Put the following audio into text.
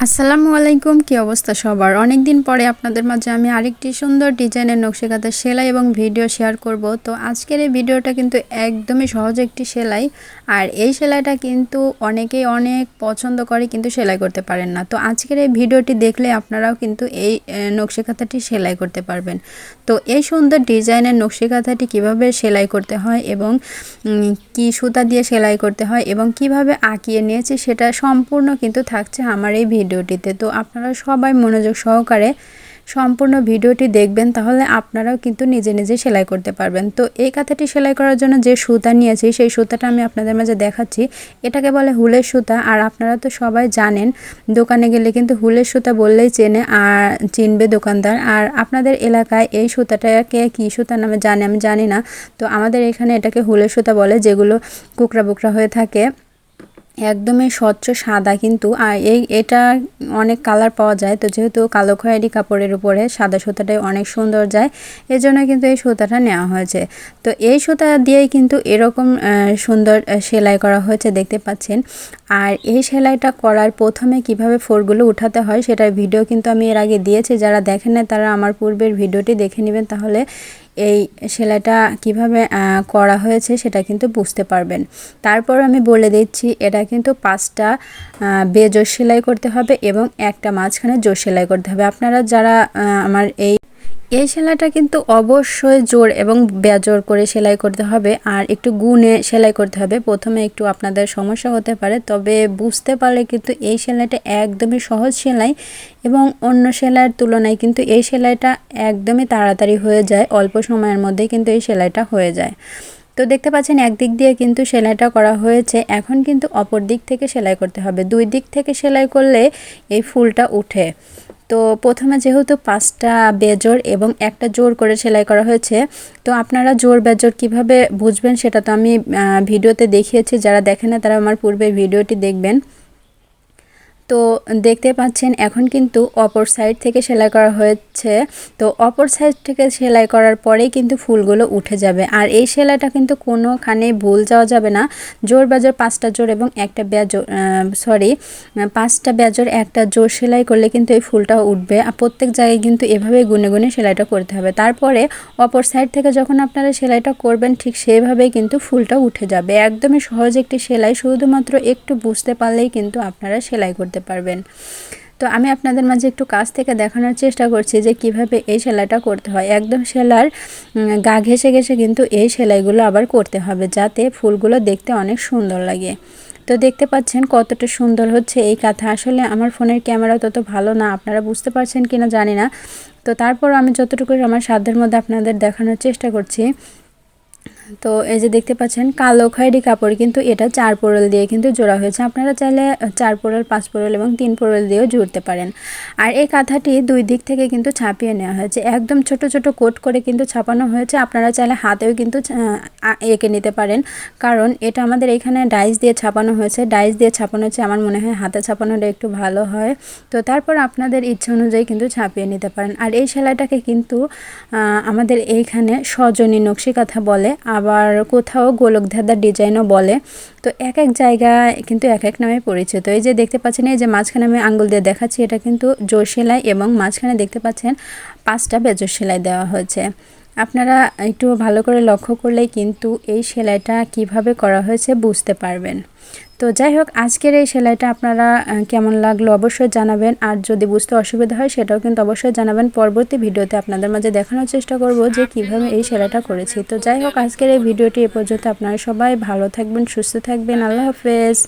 আসসালামু আলাইকুম, কি অবস্থা সবার? অনেক দিন পরে আপনাদের মাঝে আমি আরেকটি সুন্দর ডিজাইনের নকশি কাঁথা সেলাই এবং ভিডিও শেয়ার করব। তো আজকের এই ভিডিওটা কিন্তু একদমই সহজ একটি সেলাই। আর এই সেলাইটা কিন্তু অনেকেই অনেক পছন্দ করে, কিন্তু সেলাই করতে পারেন না। তো আজকের এই ভিডিওটি দেখলে আপনারাও কিন্তু এই নকশি কাঁথাটি সেলাই করতে পারবেন। তো এই সুন্দর ডিজাইনের নকশি কাঁথাটি কীভাবে সেলাই করতে হয় এবং কি সুতা দিয়ে সেলাই করতে হয় এবং কীভাবে আঁকিয়ে নিয়েছি সেটা সম্পূর্ণ কিন্তু থাকছে আমার এই ভিডিওটিতে। তো আপনারা সবাই মনোযোগ সহকারে সম্পূর্ণ ভিডিওটি দেখবেন, তাহলে আপনারাও কিন্তু নিজে নিজে সেলাই করতে পারবেন। তো এই কাঁথাটি সেলাই করার জন্য যে সুতা নিয়েছি, সেই সুতাটা আমি আপনাদের মাঝে দেখাচ্ছি। এটাকে বলে হুলের সুতা, আর আপনারা তো সবাই জানেন, দোকানে গেলে কিন্তু হুলের সুতা বললেই চেনে, আর চিনবে দোকানদার। আর আপনাদের এলাকায় এই সুতাটাকে কী সুতা নামে জানে, আমি জানি না। তো আমাদের এখানে এটাকে হুলের সুতা বলে, যেগুলো কুকরা বুকরা হয়ে থাকে। একদমই স্বচ্ছ, সাদা কিন্তু। আর এই, এটা অনেক কালার পাওয়া যায়। তো যেহেতু কালো খয়েরি কাপড়ের উপরে সাদা সুতাটাই অনেক সুন্দর যায়, এজন্য কিন্তু এই সুতাটা নেওয়া হয়েছে। তো এই সুতা দিয়েই কিন্তু এরকম সুন্দর সেলাই করা হয়েছে, দেখতে পাচ্ছেন। আর এই সেলাইটা করার প্রথমে কীভাবে ফোরগুলো উঠাতে হয়, সেটার ভিডিও কিন্তু আমি এর আগে দিয়েছি। যারা দেখেন না তারা আমার পূর্বের ভিডিওটি দেখে নেবেন তাহলে। এই সেলাইটা কীভাবে করা হয়েছে সেটা কিন্তু বুঝতে পারবেন। তারপর আমি বলে দিচ্ছি, এটা কিন্তু পাঁচটা বেজোর সেলাই করতে হবে এবং একটা মাঝখানে জোর সেলাই করতে হবে। আপনারা যারা আমার এই এই সেলাইটা কিন্তু অবশ্যই জোর এবং বেজোর করে সেলাই করতে হবে। আর একটু গুনে সেলাই করতে হবে। প্রথমে একটু আপনাদের সমস্যা হতে পারে, তবে বুঝতে পারলে কিন্তু এই সেলাইটা একদমই সহজ সেলাই এবং অন্য সেলাইয়ের তুলনায় কিন্তু এই সেলাইটা একদমই তাড়াতাড়ি হয়ে যায়, অল্প সময়ের মধ্যে কিন্তু এই সেলাইটা হয়ে যায়। তো দেখতে পাচ্ছেন, একদিক দিয়ে কিন্তু সেলাইটা করা হয়েছে। এখন কিন্তু অপর দিক থেকে সেলাই করতে হবে। দুই দিক থেকে সেলাই করলে এই ফুলটা উঠে। তো প্রথমে যেহেতু পাঁচটা বেজোর এবং একটা জোর করে সেলাই করা হয়েছে, তো আপনারা জোর বেজোর কীভাবে বুঝবেন সেটা তো আমি ভিডিওতে দেখিয়েছি। যারা দেখে না, তারা আমার পূর্বে ভিডিওটি দেখবেন। তো দেখতে পাচ্ছেন, এখন কিন্তু অপর সাইড থেকে সেলাই করা হয়েছে। তো অপর সাইড থেকে সেলাই করার পরেই কিন্তু ফুলগুলো উঠে যাবে। আর এই সেলাইটা কিন্তু কোনোখানে ভুল যাওয়া যাবে না। জোর বাজার পাঁচটা জোর এবং একটা বেজোর সরি পাঁচটা বেজোর একটা জোর সেলাই করলে কিন্তু এই ফুলটা উঠবে। আর প্রত্যেক জায়গায় কিন্তু এভাবে গুনে গুনে সেলাইটা করতে হবে। তারপরে অপর সাইড থেকে যখন আপনারা সেলাইটা করবেন, ঠিক সেইভাবেই কিন্তু ফুলটা উঠে যাবে। একদমই সহজ একটি সেলাই, শুধুমাত্র একটু বুঝতে পারলেই কিন্তু আপনারা সেলাই করতে পারবেন। তো আমি আপনাদের মাঝে একটু কাছ থেকে দেখানোর চেষ্টা করছি যে কীভাবে এই সেলাইটা করতে হয়। একদম সেলার গা ঘেসে ঘেসে কিন্তু এই সেলাইগুলো আবার করতে হবে যাতে ফুলগুলো দেখতে অনেক সুন্দর লাগে। তো দেখতে পাচ্ছেন কতটা সুন্দর হচ্ছে এই কাঁথা। আসলে আমার ফোনের ক্যামেরা তত ভালো না, আপনারা বুঝতে পারছেন কিনা জানি না। তো তারপর আমি যতটুকু আমার সাধ্যের মধ্যে আপনাদের দেখানোর চেষ্টা করছি তো এই যে দেখতে পাচ্ছেন, কালো খয়েরি কাপড় কিন্তু এটা চার পোড়ল দিয়ে কিন্তু জোড়া হয়েছে। আপনারা চাইলে চার পোড়ল, পাঁচ পোড়ল এবং তিন পোড়ল দিয়েও জুড়তে পারেন। আর এই কাঁথাটি দুই দিক থেকে কিন্তু ছাপিয়ে নেওয়া হয়েছে। একদম ছোট ছোট কোট করে কিন্তু ছাপানো হয়েছে। আপনারা চাইলে হাতেও কিন্তু এঁকে নিতে পারেন। কারণ এটা আমাদের এখানে ডাইস দিয়ে ছাপানো হয়েছে। ডাইস দিয়ে ছাপানো হচ্ছে, আমার মনে হয় হাতে ছাপানোটা একটু ভালো হয়। তো তারপর আপনাদের ইচ্ছা অনুযায়ী কিন্তু ছাপিয়ে নিতে পারেন। আর এই সেলাইটাকে কিন্তু আমাদের এইখানে সজনী নকশি কাঁথা বলে আবার কোথাও গোলক ধাঁধার ডিজাইনও বলে। তো এক এক জায়গা কিন্তু এক এক নামে পরিচিত। এই যে দেখতে পাচ্ছেন, এই যে মাঝখানে আমি আঙ্গুল দিয়ে দেখাচ্ছি, এটা কিন্তু জোর সেলাই এবং মাঝখানে দেখতে পাচ্ছেন পাঁচটা বেজর সেলাই দেওয়া হয়েছে। আপনারা একটু ভালো করে লক্ষ্য করলেই কিন্তু এই সেলাইটা কীভাবে করা হয়েছে বুঝতে পারবেন। তো যাই হোক, আজকের এই সেলাইটা আপনারা কেমন লাগল অবশ্যই জানাবেন। আর যদি বুঝতে অসুবিধা হয়, সেটাও কিন্তু অবশ্যই জানাবেন। পরবর্তী ভিডিওতে আপনাদের মাঝে দেখানোর চেষ্টা করব যে কীভাবে এই সেলাইটা করেছি। তো যাই হোক, আজকের এই ভিডিওটি এ পর্যন্ত আপনারা সবাই ভালো থাকবেন, সুস্থ থাকবেন। আল্লাহ হাফেজ।